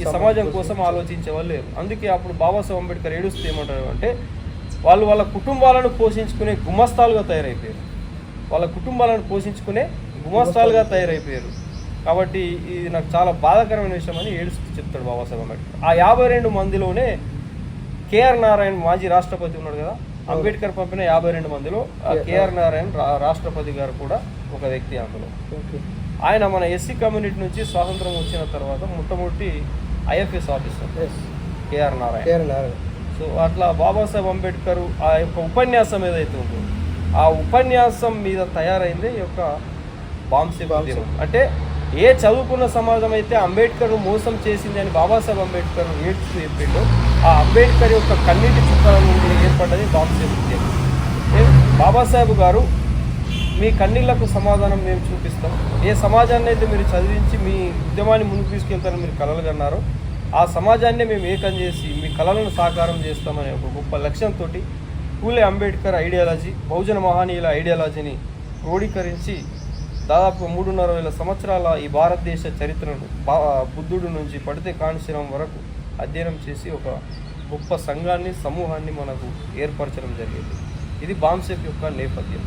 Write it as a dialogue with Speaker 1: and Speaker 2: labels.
Speaker 1: ఈ సమాజం కోసం ఆలోచించే వాళ్ళు లేరు. అందుకే అప్పుడు బాబాసాహెబ్ అంబేద్కర్ ఏడుస్తే ఏమంటారు అంటే వాళ్ళు వాళ్ళ కుటుంబాలను పోషించుకునే గుమస్తాలుగా తయారైపోయారు. వాళ్ళ కుటుంబాలను పోషించుకునే గుమస్తాలుగా తయారైపోయారు. కాబట్టి ఇది నాకు చాలా బాధాకరమైన విషయం అని ఏడుస్తూ చెప్తాడు బాబాసాహెబ్ అంబేద్కర్. ఆ యాభై రెండు మందిలోనే కేఆర్ నారాయణ మాజీ రాష్ట్రపతి ఉన్నాడు కదా అంబేద్కర్ పంపిన యాభై రెండు మందిలో ఆ కేఆర్ నారాయణ రాష్ట్రపతి గారు కూడా ఒక వ్యక్తి అందులో. ఆయన మన ఎస్సీ కమ్యూనిటీ నుంచి స్వాతంత్రం వచ్చిన తర్వాత మొట్టమొదటి IFS officer. K R Narayana.
Speaker 2: K R Narayana.
Speaker 1: So అట్లా బాబాసాహెబ్ అంబేద్కర్ ఆ యొక్క ఉపన్యాసం ఏదైతే ఉందో ఆ ఉపన్యాసం మీద తయారైంది ఈ యొక్క బాంసే ఉద్యమం. అంటే ఏ చదువుకున్న సమాజం అయితే అంబేద్కర్ మోసం చేసింది అని బాబాసాహెబ్ అంబేద్కర్ ఏడ్చుతూ చెప్పిండో ఆ అంబేద్కర్ యొక్క కన్నీటి చుక్కల నుండి ఏర్పడ్డది బాంసే ఉద్యమం. బాబాసాహెబ్ గారు మీ కన్నీళ్ళకు సమాధానం మేము చూపిస్తాం. ఏ సమాజాన్ని అయితే మీరు చదివించి మీ ఉద్యమాన్ని ముందుకు తీసుకెళ్తారని మీరు కలలుగన్నారో ఆ సమాజాన్ని మేము ఏకం చేసి మీ కళలను సాకారం చేస్తామనే ఒక గొప్ప లక్ష్యంతో పూలే అంబేద్కర్ ఐడియాలజీ బహుజన మహానీయుల ఐడియాలజీని క్రోడీకరించి దాదాపు మూడున్నర వేల సంవత్సరాల ఈ భారతదేశ చరిత్రను బా బుద్ధుడు నుంచి పడితే కాణశీరం వరకు అధ్యయనం చేసి ఒక గొప్ప సంఘాన్ని సమూహాన్ని మనకు ఏర్పరచడం జరిగింది. ఇది బాంసెఫ్ యొక్క నేపథ్యం.